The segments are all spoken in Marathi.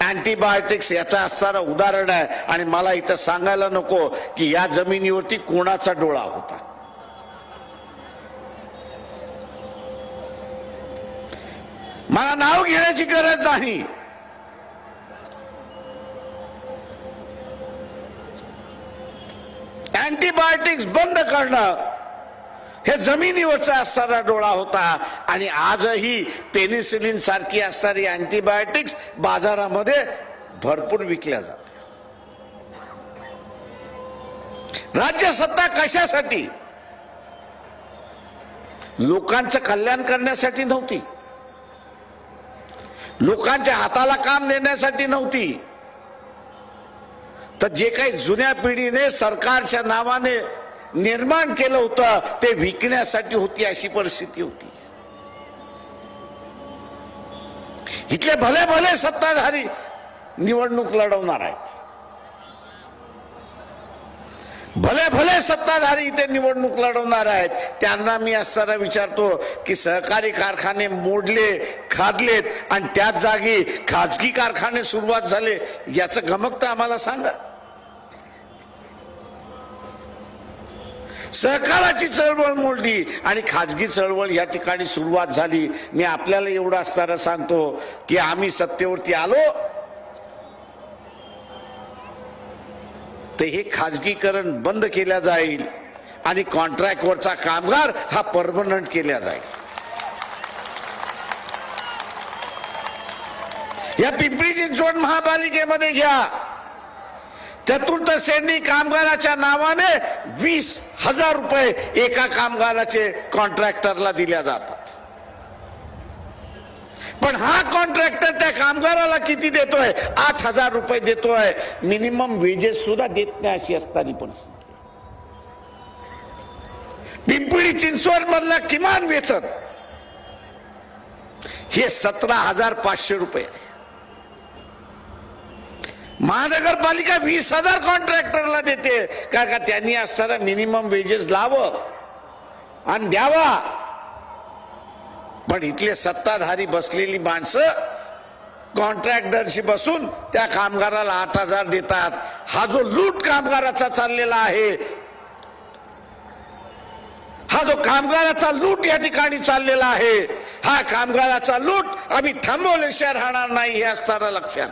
अँटीबायोटिक्स याचा असणारं उदाहरण आहे. आणि मला इथं सांगायला नको की या जमिनीवरती कोणाचा डोळा होता. मला नाव घेण्याची गरज नाही. अँटीबायोटिक्स बंद करणं हे जमिनीवरचा असणारा डोळा होता आणि आजही पेनिसिलिन सारखी असणारी अँटीबायोटिक्स बाजारामध्ये भरपूर विकल्या जातात. राज्य सत्ता कशासाठी? लोकांचं कल्याण करण्यासाठी नव्हती. लोकांच्या हाताला काम देण्यासाठी नव्हती. तर जे काही जुन्या पिढीने सरकारच्या नावाने निर्माण केलं होतं ते विकण्यासाठी होती अशी परिस्थिती होती. इथले भले भले सत्ताधारी निवडणूक लढवणार आहेत. भले भले सत्ताधारी इथे निवडणूक लढवणार आहेत. त्यांना मी असताना विचारतो की सहकारी कारखाने मोडले खादलेत आणि त्याच जागी खाजगी कारखाने सुरुवात झाले याचं गमक तर आम्हाला सांगा. सहकाराची चळवळ मोडली आणि खाजगी चळवळ या ठिकाणी सुरुवात झाली. मी आपल्याला एवढं असताना सांगतो की आम्ही सत्तेवरती आलो. तर हे खाजगीकरण बंद केल्या जाईल आणि कॉन्ट्रॅक्टवरचा कामगार हा परमनंट केला जाईल. या पिंपरी चिंचवड महापालिकेमध्ये घ्या. चतुर्थ श्रेणी कामगाराच्या नावाने वीस हजार रुपये एका कामगाराचे कॉन्ट्रॅक्टरला दिल्या जातात. पण हा कॉन्ट्रॅक्टर त्या कामगाराला किती देतोय? आठ हजार रुपये देतोय. मिनिमम वेजेस सुद्धा देत नाही अशी असताना पण पिंपरी चिंचवड मधला किमान वेतन हे सतरा हजार पाचशे रुपये आहे. महानगरपालिका वीस हजार कॉन्ट्रॅक्टरला देते. का का त्यांनी असताना मिनिमम वेजेस लावं आणि द्यावा. पण इथले सत्ताधारी बसलेली माणसं कॉन्ट्रॅक्टरशी बसून त्या कामगाराला आठ हजार देतात. हा जो लूट कामगाराचा चाललेला आहे हा जो कामगाराचा लूट या ठिकाणी चाललेला आहे हा कामगाराचा लूट आम्ही थांबवल्याशिवाय राहणार नाही हे असताना लक्षात.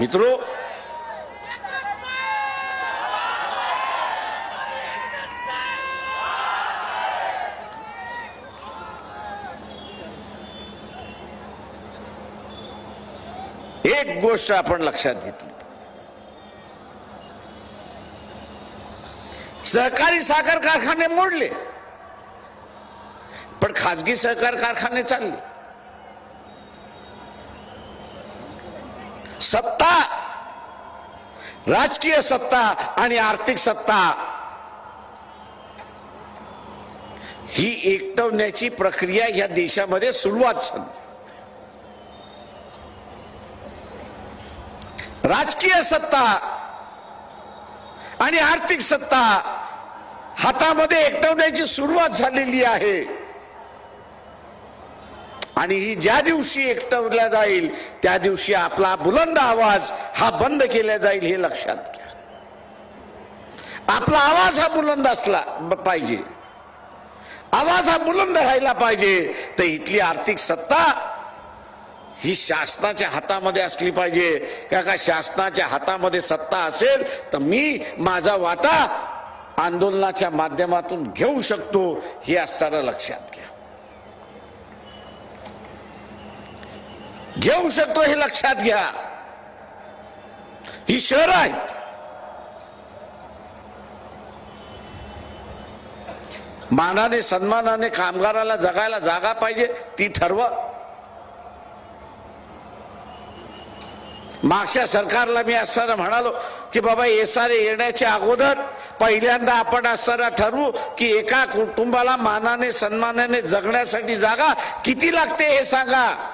मित्रो एक गोष्ट आपण लक्षात घेतली. सहकारी साखर कारखाने मोडले पण खाजगी सहकार कारखाने चालले. सत्ता राजकीय सत्ता आणि आर्थिक सत्ता. ही एकटवण्याची प्रक्रिया या देशामध्ये सुरुवात झाली. राजकीय सत्ता आणि आर्थिक सत्ता हातामध्ये एकटवण्याची सुरुवात झालेली आहे. आणि ही ज्या दिवशी एकटवल्या जाईल त्या दिवशी आपला बुलंद आवाज हा बंद केला जाईल हे लक्षात घ्या. आपला आवाज हा बुलंद असला पाहिजे. आवाज हा बुलंद राहिला पाहिजे तर इथली आर्थिक सत्ता ही शासनाच्या हातामध्ये असली पाहिजे. का का शासनाच्या हातामध्ये सत्ता असेल तर मी माझा वाटा आंदोलनाच्या माध्यमातून घेऊ शकतो हे असताना लक्षात घ्या. घेऊ शकतो हे लक्षात घ्या. ही शहर आहेत. मानाने सन्मानाने कामगाराला जगायला जागा पाहिजे ती ठरवा. मागच्या सरकारला मी असताना म्हणालो की बाबा एसारे येण्याच्या अगोदर पहिल्यांदा आपण असताना ठरवू की एका कुटुंबाला मानाने सन्मानाने जगण्यासाठी जागा किती लागते हे सांगा.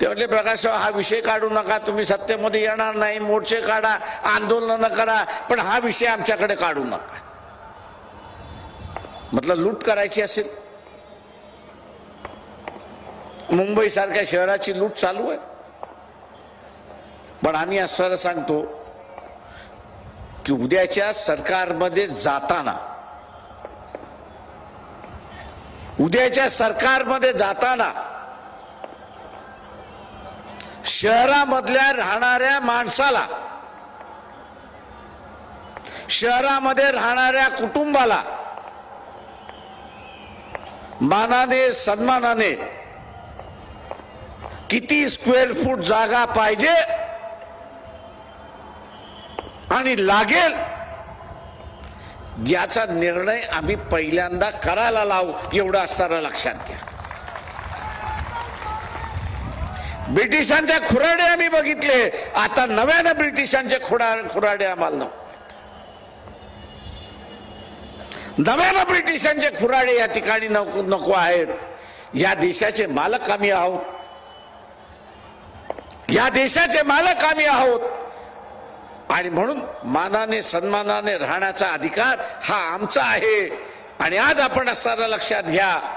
ते म्हणले प्रकाशराव हा विषय काढू नका तुम्ही सत्तेमध्ये येणार नाही मोर्चे काढा आंदोलन करा पण हा विषय आमच्याकडे काढू नका. म्हटलं लूट करायची असेल. मुंबई सारख्या शहराची लूट चालू आहे. पण आम्ही असं सांगतो की उद्याच्या सरकारमध्ये जाताना उद्याच्या सरकारमध्ये जाताना शहरामधल्या राहणाऱ्या माणसाला शहरामध्ये राहणाऱ्या कुटुंबाला मानाने सन्मानाने किती स्क्वेअर फूट जागा पाहिजे आणि लागेल याचा निर्णय आम्ही पहिल्यांदा करायला लावू एवढं असताना लक्षात घ्या. ब्रिटिशांच्या खुराडे आम्ही बघितले. आता नव्यानं ब्रिटिशांचे खुरा खुराडे आम्हाला नको नव्यानं ब्रिटिशांचे खुराडे या ठिकाणी नको नको आहेत. या देशाचे मालक आम्ही आहोत. या देशाचे मालक आम्ही आहोत. आणि म्हणून मानाने सन्मानाने राहण्याचा अधिकार हा आमचा आहे. आणि आज आपण असताना लक्षात घ्या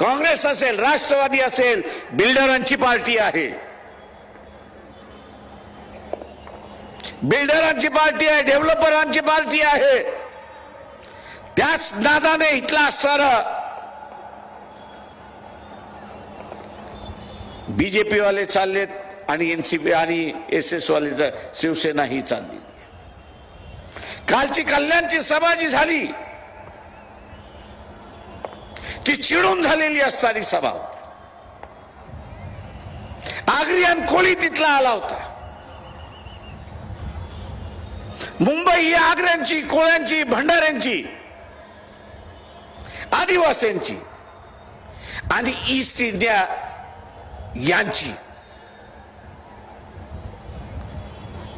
काँग्रेस असेल राष्ट्रवादी असेल बिल्डरांची पार्टी आहे. बिल्डरांची पार्टी आहे डेव्हलपरांची पार्टी आहे. त्याच नादाने इथला सर बीजेपी वाले चाललेत आणि एनसीपी आणि एस एस वाले शिवसेना ही चालली. कालची कल्याणची सभा जी झाली. ती चिडून झालेली असणारी सभा. होती आग्रियन कोळी तिथला आला होता. मुंबई ही आग्र्यांची कोळ्यांची भंडाऱ्यांची आदिवासींची आणि ईस्ट इंडिया यांची.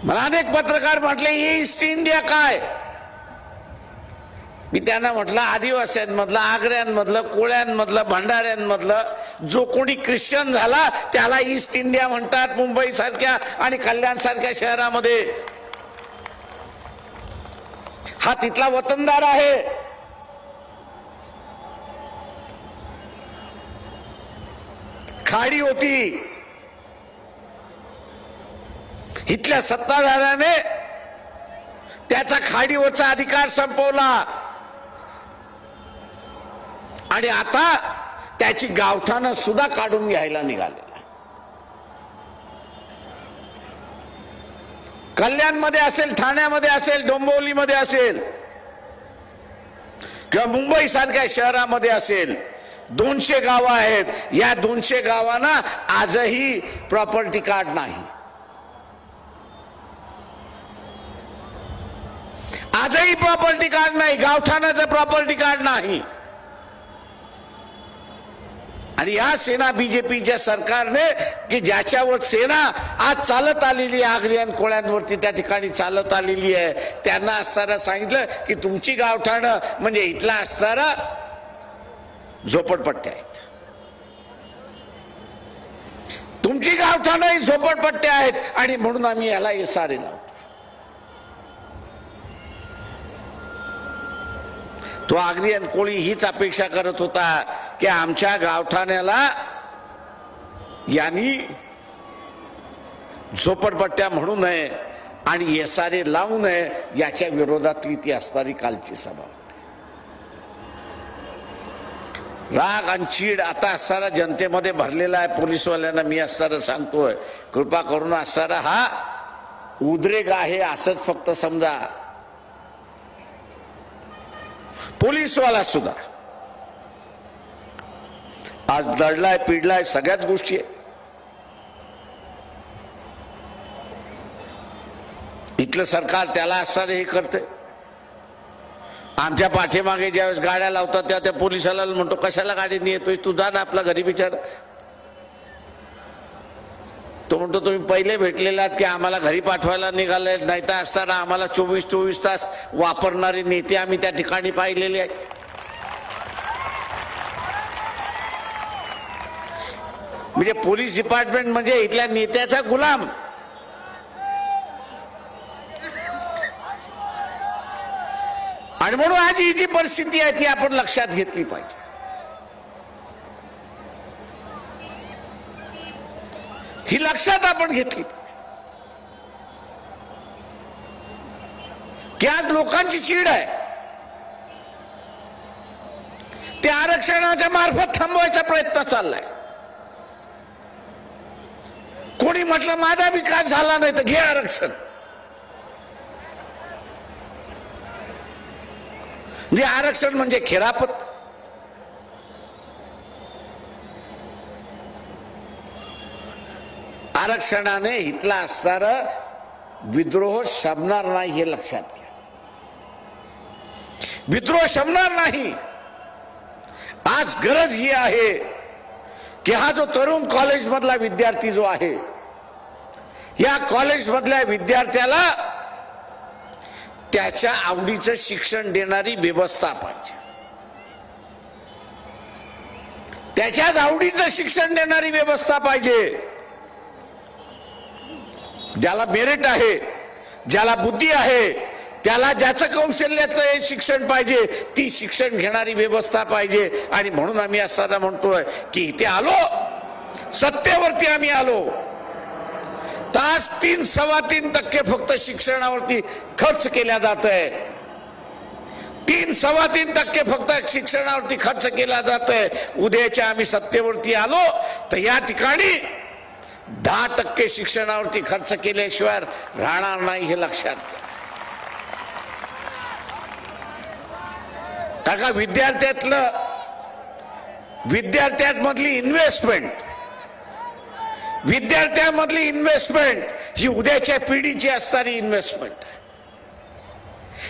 मला अनेक पत्रकार म्हटले ईस्ट इंडिया काय? मी त्यांना म्हटलं आदिवासींमधलं आग्र्यांमधलं कोळ्यांमधलं भंडाऱ्यांमधलं जो कोणी ख्रिश्चन झाला त्याला ईस्ट इंडिया म्हणतात मुंबई सारख्या आणि कल्याण सारख्या शहरामध्ये. हा तिथला वतनदार आहे. खाडी होती. इथल्या सत्ताधाऱ्याने त्याचा खाडीवरचा अधिकार संपवला. आणि आता त्याची गावठानं सुद्धा काढून घ्यायला निघालेला कल्याणमध्ये असेल ठाण्यामध्ये असेल डोंबिवलीमध्ये असेल किंवा मुंबई सारख्या शहरामध्ये असेल दोनशे गावं आहेत. या दोनशे गावांना आजही प्रॉपर्टी कार्ड नाही. आजही प्रॉपर्टी कार्ड नाही. गावठाणाचं प्रॉपर्टी कार्ड नाही. आणि या सेना बीजेपीच्या सरकारने की ज्याच्यावर सेना आज चालत आलेली आहे आगरी आणि कोळ्यांवरती त्या ठिकाणी चालत आलेली आहे त्यांना असताना सांगितलं की तुमची गावठाणं म्हणजे इथला असणारा झोपडपट्ट्या आहेत. तुमची गावठाणं ही झोपडपट्ट्या आहेत आणि म्हणून आम्ही याला इसारे लावतो तो आगरी आणि कोळी हीच अपेक्षा करत होता की आमच्या गावठाण्याला यांनी झोपडपट्ट्या म्हणू नये आणि एसारे लावू नये याच्या विरोधातली ती असणारी कालची सभा होती. राग आणि चीड आता असणारा जनतेमध्ये भरलेला आहे. पोलीसवाल्यांना मी असणारा सांगतोय. कृपा करून असणारा हा उद्रेक आहे असंच फक्त समजा पोलीसवाला सुद्धा. आज लढलाय पिडलाय सगळ्याच गोष्टी आहे इथलं सरकार त्याला असणारे हे करते आमच्या पाठीमागे ज्यावेळेस गाड्या लावतात तेव्हा त्या पोलिसाला म्हणतो कशाला गाडी येतोय तू जा ना आपला घरी बिचारा. तो म्हणतो तुम्ही पहिले भेटलेले आहात की आम्हाला घरी पाठवायला निघाले नाही तर असताना आम्हाला चोवीस चोवीस तास वापरणारे नेते आम्ही त्या ठिकाणी पाहिलेले आहेत. म्हणजे पोलीस डिपार्टमेंट म्हणजे इथल्या नेत्याचा गुलाम. आणि म्हणून आज ही जी परिस्थिती आहे ती आपण लक्षात घेतली पाहिजे. ही लक्षात आपण घेतली की आज लोकांची चीड आहे. ते आरक्षणाच्या मार्फत थांबवायचा प्रयत्न चाललाय. कोणी म्हटलं माझा विकास झाला नाही तर घे आरक्षण. म्हणजे आरक्षण म्हणजे खेरापत. आरक्षणाने इथला असणारा विद्रोह शमणार नाही हे लक्षात घ्या. विद्रोह शमणार नाही. आज गरज ही आहे की हा जो तरुण कॉलेज मधला विद्यार्थी जो आहे या कॉलेज मधल्या विद्यार्थ्याला त्याच्या आवडीचं शिक्षण देणारी व्यवस्था पाहिजे. त्याच्याच आवडीचं शिक्षण देणारी व्यवस्था पाहिजे. ज्याला मेरिट आहे ज्याला बुद्धी आहे त्याला ज्याचं कौशल्याचं हे शिक्षण पाहिजे ती शिक्षण घेणारी व्यवस्था पाहिजे. आणि म्हणून आम्ही असताना म्हणतोय की इथे आलो सत्तेवरती आम्ही आलो. तास तीन सव्वा तीन टक्के फक्त शिक्षणावरती खर्च केला जात आहे तीन सव्वा तीन टक्के फक्त शिक्षणावरती खर्च केला जात आहे उद्याच्या आम्ही सत्तेवरती आलो तर या ठिकाणी दहा टक्के शिक्षणावरती खर्च केल्याशिवाय राहणार नाही हे लक्षात घ्या. का विद्यार्थ्यातलं विद्यार्थ्यांमधली इन्व्हेस्टमेंट विद्यार्थ्यांमधली इन्व्हेस्टमेंट ही उद्याच्या पिढीची असणारी इन्व्हेस्टमेंट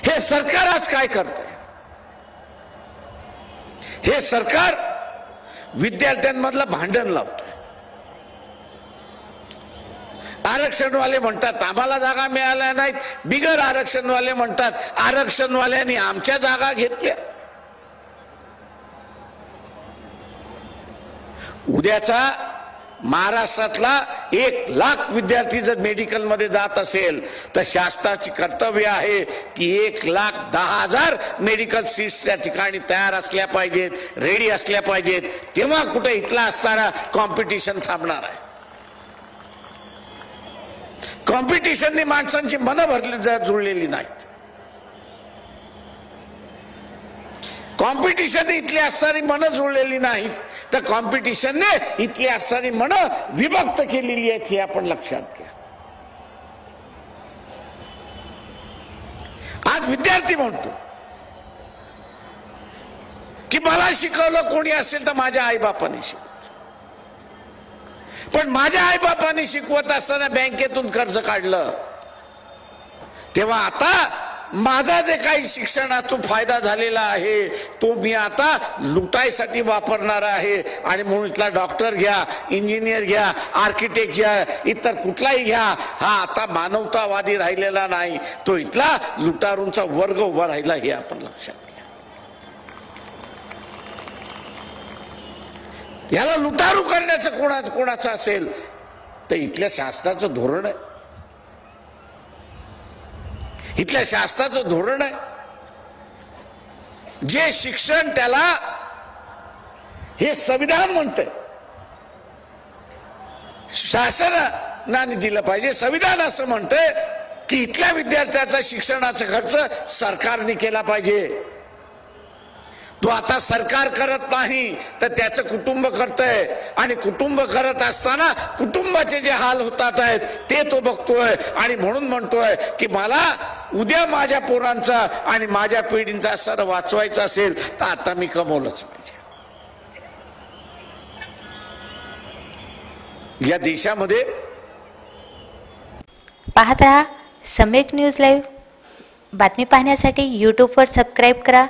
हे सरकार आज काय करतंय? हे सरकार विद्यार्थ्यांमधलं भांडण लावतोय. आरक्षणवाले म्हणतात आम्हाला जागा मिळाल्या नाहीत. बिगर आरक्षणवाले म्हणतात आरक्षणवाल्यांनी आमच्या जागा घेतल्या. उद्याचा महाराष्ट्रातला एक लाख विद्यार्थी जर मेडिकलमध्ये जात असेल तर शासनाची कर्तव्य आहे की एक लाख दहा हजार मेडिकल सीट्स त्या ठिकाणी तयार असल्या पाहिजेत रेडी असल्या पाहिजेत. तेव्हा कुठे इथला असणारा कॉम्पिटिशन थांबणार आहे. कॉम्पिटिशनने माणसांची मनं भरली जा- जुळलेली नाहीत. कॉम्पिटिशन इथली असणारी मनं जुळलेली नाहीत. तर कॉम्पिटिशनने इथली असणारी मनं विभक्त केलेली आहेत हे आपण लक्षात घ्या. आज विद्यार्थी म्हणतो की मला शिकवलं कोणी असेल तर माझ्या आईबापाने शिकवलं. पण माझ्या आईबापाने शिकवत असताना बँकेतून कर्ज काढलं. तेव्हा आता माझा जे काही शिक्षणातून फायदा झालेला आहे तो मी आता लुटायसाठी वापरणार आहे. आणि म्हणून इथला डॉक्टर घ्या इंजिनियर घ्या आर्किटेक्ट घ्या इतर कुठलाही घ्या हा आता मानवतावादी राहिलेला नाही. तो इथला लुटारूंचा वर्ग उभा राहिला हे आपण लक्षात याला लुटारू करण्याचं कोणा कोणाचं असेल? तर इथल्या शासनाचं धोरण आहे. इथल्या शास्त्राचं धोरण आहे. जे शिक्षण त्याला हे संविधान म्हणतंय. शासनाने दिलं पाहिजे. संविधान असं म्हणतंय की इथल्या विद्यार्थ्याचा शिक्षणाचा खर्च सरकारने केला पाहिजे. तो आता सरकार करत नाही तर त्याचं कुटुंब करतंय. आणि कुटुंब करत असताना कुटुंबाचे जे हाल होतात आहेत ते तो बघतोय. आणि म्हणून म्हणतोय की मला उद्या माझ्या पोरांचा आणि माझ्या पिढींचा सर वाचवायचा असेल तर आता मी कमवलंच पाहिजे. या देशामध्ये पाहत राहा सम्यक न्यूज लाईव्ह. बातमी पाहण्यासाठी यूट्यूबवर सबस्क्राईब करा.